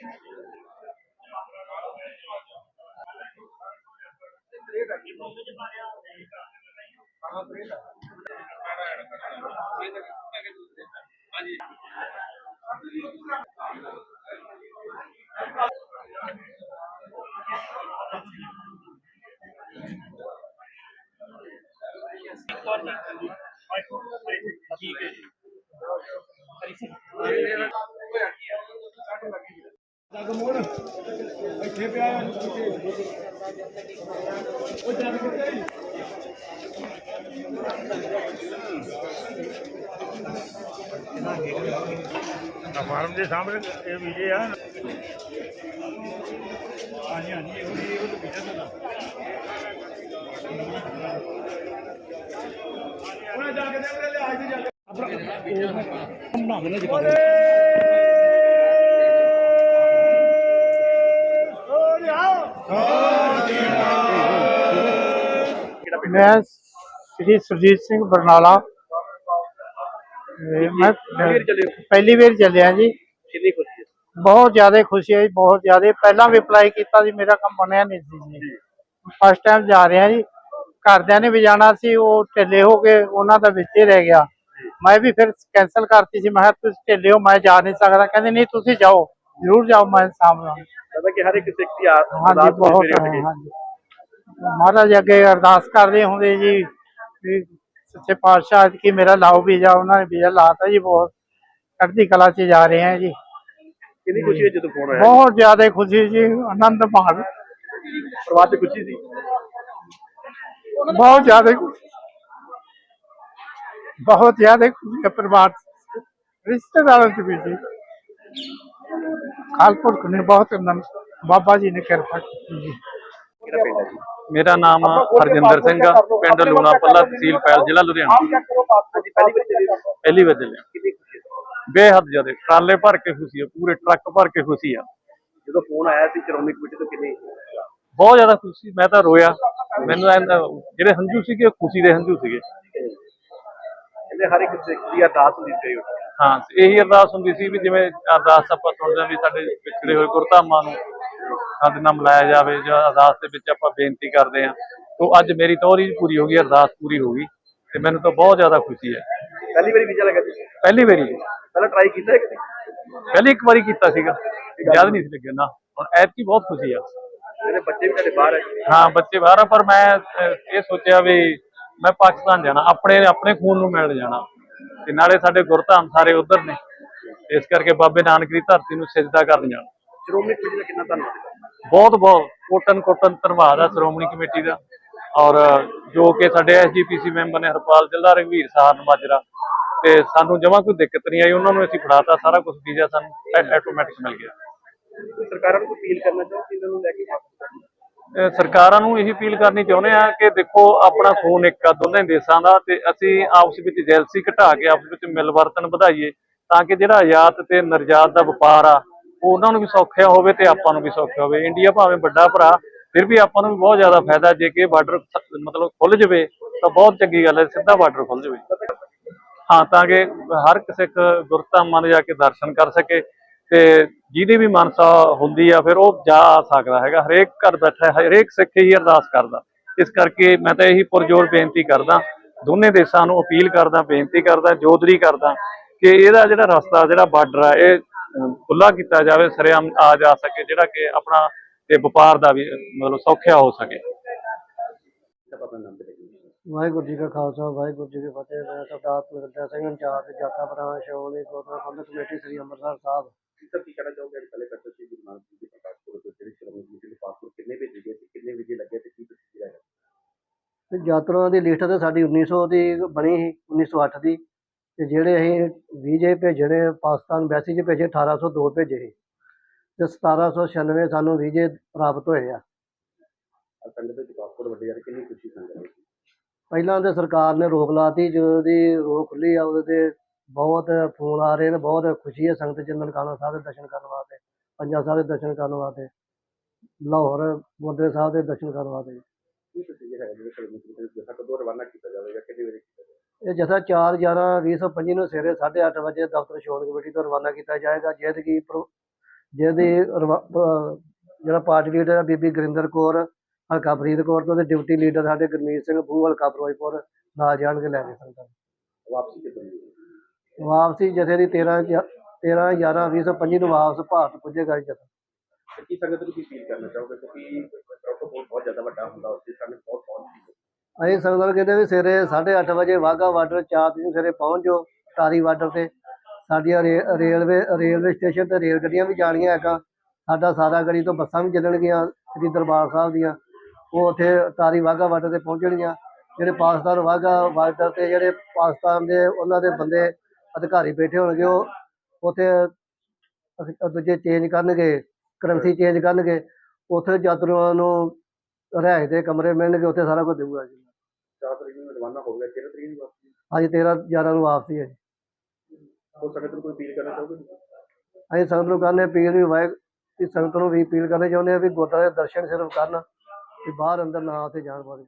Gracias. ਮੋੜ। ਇੱਥੇ ਪਿਆ ਉਹ ਫਾਰਮ ਦੇ ਸਾਹਮਣੇ ਇਹ ਵੀਜੇ ਆ। ਹਾਂਜੀ ਹਾਂਜੀ ਉਹ ਵੀ ਉਹ ਤਾਂ ਵੀਜਾ ਦਾ ਉਹਨਾਂ ਜਾ ਕੇ ਦੇ ਲੈ ਅੱਜ ਦੀ ਜਾ ਕੇ। ਆਪਣਾ ਬਣਾ ਦੇਣਾ ਜੀ ਮੈਂ ਸ੍ਰੀ ਸੁਰਜੀਤ ਸਿੰਘ ਬਰਨਾਲਾ। ਮੈਂ ਪਹਿਲੀ ਵਾਰ ਚੱਲਿਆ ਜੀ। ਕਿੰਨੀ ਖੁਸ਼ੀ ਬਹੁਤ ਜ਼ਿਆਦਾ ਖੁਸ਼ੀ ਹੈ ਜੀ ਬਹੁਤ ਜ਼ਿਆਦਾ। ਪਹਿਲਾਂ ਵੀ ਅਪਲਾਈ ਕੀਤਾ ਸੀ ਮੇਰਾ ਕੰਮ ਬਣਿਆ ਨਹੀਂ ਸੀ ਜੀ। ਫਸਟ ਟਾਈਮ ਜਾ ਰਿਹਾ ਜੀ। ਘਰਦਿਆਂ ਨੇ ਵੀ ਜਾਣਾ ਸੀ ਉਹ ਢਿੱਲੇ ਹੋ ਗਏ ਉਹਨਾਂ ਦਾ ਵਿੱਚ ਹੀ ਰਹਿ ਗਿਆ। ਮੈਂ ਵੀ ਫਿਰ ਕੈਨਸਲ ਕਰਤੀ ਸੀ। ਮੈਂ ਕਿਹਾ ਤੁਸੀਂ ਢਿੱਲੇ ਹੋ ਮੈਂ ਜਾ ਨਹੀਂ ਸਕਦਾ। ਕਹਿੰਦੇ ਨਹੀਂ ਤੁਸੀਂ ਜਾਓ। ਜ਼ਰੂਰ ਜਾਓ ਮੈਂ ਸਾਹਮਣੇ ਪਤਾ ਕਿ ਹਰ ਇੱਕ ਸਿੱਖ ਦੀ ਹਾਂਜੀ ਬਹੁਤ। ਹਾਂਜੀ। ਮਹਾਰਾਜ ਅੱਗੇ ਅਰਦਾਸ ਕਰਦੇ ਹੁੰਦੇ ਜੀ ਵੀ ਸੱਚੇ ਪਾਤਸ਼ਾਹ ਕਿ ਮੇਰਾ ਲਾਓ ਵੀਜ਼ਾ ਉਹਨਾਂ ਨੇ ਵੀਜ਼ਾ ਲਾਤਾ ਜੀ ਬਹੁਤ। ਚੜ੍ਹਦੀ ਕਲਾ 'ਚ ਜਾ ਰਹੇ ਹਾਂ ਜੀ। ਕਿੰਨੀ ਖੁਸ਼ੀ ਹੈ ਜਦੋਂ ਫੋਨ ਆਇਆ? ਬਹੁਤ ਜ਼ਿਆਦਾ ਖੁਸ਼ੀ ਜੀ ਆਨੰਦ ਮਾਣ। ਪਰਿਵਾਰ ਤੇ ਖੁਸ਼ੀ ਸੀ? ਬਹੁਤ ਜ਼ਿਆਦਾ ਬਹੁਤ ਜ਼ਿਆਦਾ ਖੁਸ਼ੀ ਹੈ ਪਰਿਵਾਰ 'ਚ, ਰਿਸ਼ਤੇਦਾਰਾਂ 'ਚ ਵੀ ਜੀ। ਖਾਲਪੁਰ ਨੇ ਬਹੁਤ ਆਨੰਦ ਬਾਬਾ ਜੀ ਨੇ ਕਿਰਪਾ ਕੀਤੀ ਜੀ। ਕਿਹੜਾ ਪਿੰਡ ਹੈ ਜੀ? ਮੇਰਾ ਨਾਮ ਹਰਜਿੰਦਰ ਸਿੰਘ ਆ ਪਿੰਡ ਲੂਣਾ ਪੱਲਾ ਤਹਿਸੀਲ ਪੈਲ ਜ਼ਿਲ੍ਹਾ ਲੁਧਿਆਣਾ। ਹਾਂਜੀ ਪਹਿਲੀ ਵਾਰ ਚੱਲੇ ਹੋ। ਪਹਿਲੀ ਵਾਰ ਚੱਲਿਆ ਕਿੰਨੀ ਖੁਸ਼ੀ ਹੈ? ਬੇਹੱਦ ਜ਼ਿਆਦਾ। ਟਰਾਲੇ ਭਰ ਕੇ ਖੁਸ਼ੀ ਆ ਪੂਰੇ ਟਰੱਕ ਭਰ ਕੇ ਖੁਸ਼ੀ ਆ। ਜਦੋਂ ਫੋਨ ਆਇਆ ਸੀ ਸ਼੍ਰੋਮਣੀ ਕਮੇਟੀ ਤੋਂ ਕਿੰਨੀ ਬਹੁਤ ਜ਼ਿਆਦਾ ਖੁਸ਼ੀ ਮੈਂ ਤਾਂ ਰੋਇਆ। ਮੈਨੂੰ ਐਂ ਤਾਂ ਜਿਹੜੇ ਹੰਝੂ ਸੀਗੇ ਉਹ ਖੁਸ਼ੀ ਦੇ ਹੰਝੂ ਸੀਗੇ। ਇਹਦੇ ਹਰ ਇੱਕ ਸਿੱਖ ਦੀ ਅਰਦਾਸ ਹੁੰਦੀ ਸੀ ਹਾਂ ਇਹੀ ਅਰਦਾਸ ਹੁੰਦੀ ਸੀ ਵੀ ਜਿਵੇਂ ਅਰਦਾਸ ਆਪਾਂ ਸੁਣਦੇ ਹਾਂ ਵੀ ਸਾਡੇ ਵਿਛੜੇ ਹੋਏ ਗੁਰਧਾਮਾਂ ਨੂੰ ਸਾਡੇ ਨਾਲ ਮਿਲਾਇਆ ਜਾਵੇ ਜਾਂ ਅਰਦਾਸ ਦੇ ਵਿੱਚ ਆਪਾਂ ਬੇਨਤੀ ਕਰਦੇ ਹਾਂ। ਤੋਂ ਅੱਜ ਮੇਰੀ ਤੌਰੀ ਪੂਰੀ ਹੋ ਗਈ ਅਰਦਾਸ ਪੂਰੀ ਹੋ ਗਈ ਤੇ ਮੈਨੂੰ ਤਾਂ ਬਹੁਤ ਜ਼ਿਆਦਾ ਖੁਸ਼ੀ ਹੈ। ਪਹਿਲੀ ਵਾਰੀ ਵੀਜ਼ਾ ਲੱਗਾ ਸੀ ਪਹਿਲੀ ਵਾਰੀ। ਪਹਿਲਾਂ ਟਰਾਈ ਕੀਤਾ ਇੱਕ ਪਹਿਲੀ ਇੱਕ ਵਾਰੀ ਕੀਤਾ ਸੀਗਾ। ਯਾਦ ਨਹੀਂ ਸੀ ਲੱਗਿਆ ਨਾ ਹੁਣ ਐਤਕੀ ਬਹੁਤ ਖੁਸ਼ੀ ਆ। ਜਿਹੜੇ ਬੱਚੇ ਵੀ ਤੁਹਾਡੇ ਬਾਹਰ ਹੈ ਹਾਂ ਬੱਚੇ ਬਾਹਰ ਆ ਪਰ ਮੈਂ ਇਹ ਸੋਚਿਆ ਵੀ ਮੈਂ ਪਾਕਿਸਤਾਨ ਜਾਣਾ ਆਪਣੇ ਆਪਣੇ ਖੂਨ ਨੂੰ ਮਿਲਣ ਜਾਣਾ। ਤੇ ਨਾਲੇ ਸਾਡੇ ਗੁਰਧਾਮ ਸਾਰੇ ਉਧਰ ਨੇ। ਇਸ ਕਰਕੇ ਬਾਬੇ ਨਾਨਕ ਦੀ ਧਰਤੀ ਨੂੰ ਸਿਜਦਾ ਕਰਨ ਜਾਣਾ। ਸ਼੍ਰੋਮਣੀ ਕਮੇਟੀ ਦਾ ਕਿੰਨਾ ਧੰਨਵਾਦ ਬਹੁਤ ਬਹੁਤ ਕੋਟਨ ਕੋਟਨ ਧੰਨਵਾਦ ਆ ਸ਼੍ਰੋਮਣੀ ਕਮੇਟੀ ਦਾ। ਔਰ ਜੋ ਕਿ ਸਾਡੇ ਐਸਜੀਪੀਸੀ ਮੈਂਬਰ ਨੇ ਹਰਪਾਲ ਜ਼ਿਲ੍ਹਾ ਰਘਵੀਰ ਸਹਾਰਨ ਮਾਜਰਾ। ਤੇ ਸਾਨੂੰ ਜਮਾ ਕੋਈ ਦਿੱਕਤ ਨਹੀਂ ਆਈ ਉਹਨਾਂ ਨੂੰ ਅਸੀਂ ਫੜਾਤਾ ਸਾਰਾ ਕੁਝ ਵੀਜ਼ਾ ਸਾਨੂੰ ਆਟੋਮੈਟਿਕ ਮਿਲ ਗਿਆ। ਸਰਕਾਰਾਂ ਨੂੰ ਅਪੀਲ ਕਰਨਾ ਚਾਹੋ ਕਿ ਇਹਨਾਂ ਨੂੰ ਲੈ ਕੇ ਸਰਕਾਰਾਂ ਨੂੰ ਇਹੀ ਅਪੀਲ ਕਰਨੀ ਚਾਹੁੰਦੇ ਆ ਕਿ ਦੇਖੋ ਆਪਣਾ ਖੂਨ ਇੱਕ ਆ ਦੋਨੇ ਦੇਸ਼ਾਂ ਦਾ ਤੇ ਅਸੀਂ ਆਪਸ ਵਿੱਚ ਜੈਲਸੀ ਘਟਾ ਕੇ ਆਪਸ ਵਿੱਚ ਮਿਲਵਰਤਨ ਵਧਾਈਏ ਤਾਂ ਕਿ ਜਿਹੜਾ ਆਯਾਤ ਤੇ ਨਿਰਯਾਤ ਦਾ ਵਪਾਰ ਆ ਉਹਨਾਂ ਨੂੰ ਵੀ ਸੌਖਿਆ ਹੋਵੇ ਤੇ ਆਪਾਂ ਨੂੰ ਵੀ ਸੌਖਿਆ ਹੋਵੇ। ਇੰਡੀਆ ਭਾਵੇਂ ਵੱਡਾ ਭਰਾ, ਫਿਰ ਵੀ ਆਪਾਂ ਨੂੰ ਵੀ ਬਹੁਤ ਜ਼ਿਆਦਾ ਫਾਇਦਾ ਜੇ ਕਿ ਬਾਰਡਰ ਮਤਲਬ ਖੁੱਲ ਜਵੇ, ਤਾਂ ਬਹੁਤ ਚੰਗੀ ਗੱਲ ਹੈ, ਸਿੱਧਾ ਬਾਰਡਰ ਖੁੱਲ ਜਵੇ। ਹਾਂ, ਤਾਂ ਕਿ ਹਰ ਕਿਸੇ ਇੱਕ ਗੁਰਧਾਮਾਂ ਦੇ ਜਾ ਕੇ ਦਰਸ਼ਨ ਕਰ ਸਕੇ ਤੇ ਜਿਹਦੀ ਵੀ ਮਨਸਾ ਹੁੰਦੀ ਆ, ਫਿਰ ਉਹ ਜਾ ਸਕਦਾ ਹੈਗਾ। ਹਰੇਕ ਘਰ ਬੈਠਾ ਹਰੇਕ ਸਿੱਖ ਹੀ ਅਰਦਾਸ ਕਰਦਾ। ਇਸ ਕਰਕੇ ਮੈਂ ਤਾਂ ਇਹੀ ਪੁਰਜੋਰ ਬੇਨਤੀ ਕਰਦਾ, ਦੋਨੇ ਦੇਸ਼ਾਂ ਨੂੰ ਅਪੀਲ ਕਰਦਾ, ਬੇਨਤੀ ਕਰਦਾ ਜੋਦਰੀ ਕਰਦਾ ਕਿ ਇਹਦਾ ਜਿਹੜਾ ਰਸਤਾ, ਜਿਹੜਾ ਬਾਰਡਰ ਆ, ਇਹ ਖੁੱਲਾ ਕੀਤਾ ਜਾਵੇ ਸਰੇਆਮ ਆ ਜਾ ਸਕੇ ਜਿਹੜਾ ਕਿ ਆਪਣਾ ਤੇ ਵਪਾਰ ਦਾ ਵੀ ਮਤਲਬ ਸੌਖਿਆ ਹੋ ਸਕੇ। ਵਾਹਿਗੁਰੂ ਜੀ ਕਾ ਖਾਲਸਾ ਵਾਹਿਗੁਰੂ ਜੀ ਕੀ ਫਤਿਹ। ਮੈਂ ਸਰਦਾਰ ਗੁਰਦਿਆ ਸਿੰਘ ਇੰਚਾਰਜ ਜਾਤਾ ਪ੍ਰਾਣ ਸ਼੍ਰੋਮਣੀ ਗੁਰਦੁਆਰਾ ਪ੍ਰਬੰਧਕ ਕਮੇਟੀ ਸ੍ਰੀ ਅੰਮ੍ਰਿਤਸਰ ਸਾਹਿਬ। ਜੀ ਸਰ ਕੀ ਕਹਿਣਾ ਚਾਹੋਗੇ? ਅੱਜ ਪਹਿਲੇ ਕਰਦੇ ਸੀ ਗੁਰੂ ਨਾਨਕ ਦੇਵ ਜੀ ਪ੍ਰਕਾਸ਼ ਪੁਰਬ ਤੇ ਜਿਹੜੀ ਸ਼੍ਰੋਮਣੀ ਕਮੇਟੀ ਦੇ ਪਾਸਪੋਰਟ ਕਿੰਨੇ ਭੇਜੇ ਗਏ ਸੀ ਕਿੰਨੇ ਵੀਜ਼ੇ ਲੱਗੇ ਤੇ ਕੀ ਤੇ ਯਾਤਰਾਵਾਂ ਦੀ ਲਿਸਟ ਤੇ ਸਾਡੀ 1900 ਦੀ ਬਣੀ ਸੀ 1908 ਦੀ। ਤੇ ਜਿਹੜੇ ਅਸੀਂ ਵੀਜ਼ੇ ਭੇਜਣੇ ਪਾਕਿਸਤਾਨ ਵੈਸੀ ਚ ਭੇਜੇ 1802 ਭੇਜੇ ਸੀ। ਤੇ 1796 ਸਾਨੂੰ ਵੀਜ਼ੇ ਪ੍ਰਾਪਤ ਹੋਏ ਆ। ਸੰਗਤ ਦੇ ਪਾਸਪੋਰਟ ਵੱਡੇ ਯਾਰ ਕਿੰਨੀ ਖੁਸ਼ੀ ਸੰਗਤ ਹੈ ਪਹਿਲਾਂ ਤੇ ਸਰਕਾਰ ਨੇ ਰੋਕ ਲਾਤੀ ਜਦੋਂ ਦੀ ਰੋਕ ਖੁੱਲੀ ਆ ਉਹਦੇ ਤੇ ਬਹੁਤ ਫੋਨ ਆ ਰਹੇ ਨੇ ਬਹੁਤ ਖੁਸ਼ੀ ਹੈ ਸੰਗਤ ਜੀ ਨਨਕਾਣਾ ਸਾਹਿਬ ਦੇ ਦਰਸ਼ਨ ਕਰਨ ਵਾਸਤੇ ਪੰਜਾ ਸਾਹਿਬ ਦੇ ਦਰਸ਼ਨ ਕਰਨ ਵਾਸਤੇ ਲਾਹੌਰ ਗੁਰਦੁਆਰਾ ਸਾਹਿਬ ਦੇ ਦਰਸ਼ਨ ਕਰਨ ਵਾਸਤੇ। ਕੀ ਪ੍ਰੋਸੀਜਰ ਹੈ ਜਿਹੜੇ ਦੇ ਜਥਾ ਕਦੋਂ ਰਵਾਨਾ ਕੀਤਾ ਜਾਵੇਗਾ ਕੀਤਾ ਜਾਵੇਗਾ? ਇਹ ਜਥਾ 4 11 2025 ਨੂੰ ਸਵੇਰੇ 8:30 ਵਜੇ ਦਫ਼ਤਰ ਸ਼ੋਣ ਕਮੇਟੀ ਤੋਂ ਰਵਾਨਾ ਕੀਤਾ ਜਾਏਗਾ ਜਿਹਦੇ ਕਿ ਜਿਹਦੀ ਜਿਹੜਾ ਪਾਰਟੀ ਲੀਡਰ ਹੈ ਬੀਬੀ ਗੁਰਿੰਦਰ ਕੌਰ ਹਲਕਾ ਫਰੀਦਕੋਟ ਤੋਂ ਤੇ ਡਿਊਟੀ ਲੀਡਰ ਸਾਡੇ ਗੁਰਮੀਤ ਸਿੰਘ ਬੂ ਹਲਕਾ ਫਿਰੋਜ਼ਪੁਰ ਨਾਲ ਜਾਣ ਕੇ ਲੈ ਕੇ ਸੰਗਤਾਂ। ਵਾਪਸੀ ਹੋਈ? ਵਾਪਸੀ ਜਥੇ ਦੀ 13 ਜ- 13 11 2025 ਨੂੰ ਵਾਪਸ ਭਾਰਤ ਪੁੱਜੇਗਾ ਜਥਾ। ਕੀ ਸੰਗਤ ਨੂੰ ਕੀ ਫੀਲ ਕਰਨਾ ਚਾਹੋਗੇ? ਕਿਉਂਕਿ ਪ੍ਰੋਟੋਕੋਲ ਬਹੁਤ ਜ਼ਿਆਦਾ ਵੱਡਾ ਹੁੰਦਾ ਉਸ ਦੀ ਸਾਨੂੰ ਬਹੁਤ ਅਸੀਂ ਸੰਗਤਾਂ ਕਹਿੰਦੇ ਵੀ ਸਵੇਰੇ 8:30 ਵਜੇ ਵਾਹਗਾ ਬਾਰਡਰ ਚਾਰ ਦਿਨ ਸਵੇਰੇ ਪਹੁੰਚ ਜਾਓ ਟਾਰੀ ਬਾਰਡਰ ਤੇ। ਸਾਡੀਆਂ ਰੇ- ਰੇਲਵੇ ਰੇਲਵੇ ਸਟੇਸ਼ਨ ਤੇ ਰੇਲ ਗੱਡੀਆਂ ਵੀ ਜਾਣੀਆਂ ਹੈਗਾ। ਸਾਡਾ ਸਾਰਾ ਗੜੀ ਤੋਂ ਬੱਸਾਂ ਵੀ ਚੱਲਣਗੀਆਂ ਸ੍ਰੀ ਦਰਬਾਰ ਸਾਹਿਬ ਦੀਆਂ। ਉਹ ਉੱਥੇ ਤਾਰੀ ਵਾਹਗਾ ਬਾਰਡਰ ਤੇ ਪਹੁੰਚਣਗੀਆਂ। ਜਿਹੜੇ ਪਾਕਿਸਤਾਨ ਵਾਹਗਾ ਬਾਰਡਰ ਤੇ ਜਿਹੜੇ ਪਾਕਿਸਤਾਨ ਦੇ ਉਹਨਾਂ ਦੇ ਬੰਦੇ ਅਧਿਕਾਰੀ ਬੈਠੇ ਹੋਣਗੇ, ਉਹ ਉੱਥੇ ਅਸੀਂ ਦੂਜੇ ਚੇਂਜ ਕਰਨਗੇ ਕਰੰਸੀ ਚੇਂਜ ਕਰਨਗੇ। ਉੱਥੇ ਯਾਤਰੂਆਂ ਨੂੰ ਰਿਹਾਇਸ਼ ਦੇ ਕਮਰੇ ਮਿਲਣਗੇ, ਉੱਥੇ ਸਾਰਾ ਕੁਝ ਦੇਊਗਾ ਜੀ। ਤਰੀਕ ਨੂੰ ਰਵਾਨਾ ਹੋ ਗਿਆ ਤੇਰਾਂ ਤਰੀਕ ਨੂੰ ਵਾਪਸੀ। ਅੱਜ 13 11 ਨੂੰ ਵਾਪਸੀ ਹੈ ਉਹ ਸੰਗਤ ਨੂੰ ਕੋਈ ਫੀਲ ਕਰਨਾ ਚਾਹੋਗੇ? ਅਸੀਂ ਸੰਗਤ ਨੂੰ ਕਹਿੰਦੇ ਅਪੀਲ ਵੀ ਕਿ ਸੰਗਤ ਨੂੰ ਵੀ ਅਪੀਲ ਕਰਨੀ ਚਾਹੁੰਦੇ ਆ ਵੀ ਗੁਰਦੁਆਰੇ ਦੇ ਦਰਸ਼ਨ ਸਿਰਫ ਕਰਨ ਵੀ ਬਾਹਰ ਅੰਦਰ ਨਾ ਉੱਥੇ ਜਾਣ ਪਾਵੇ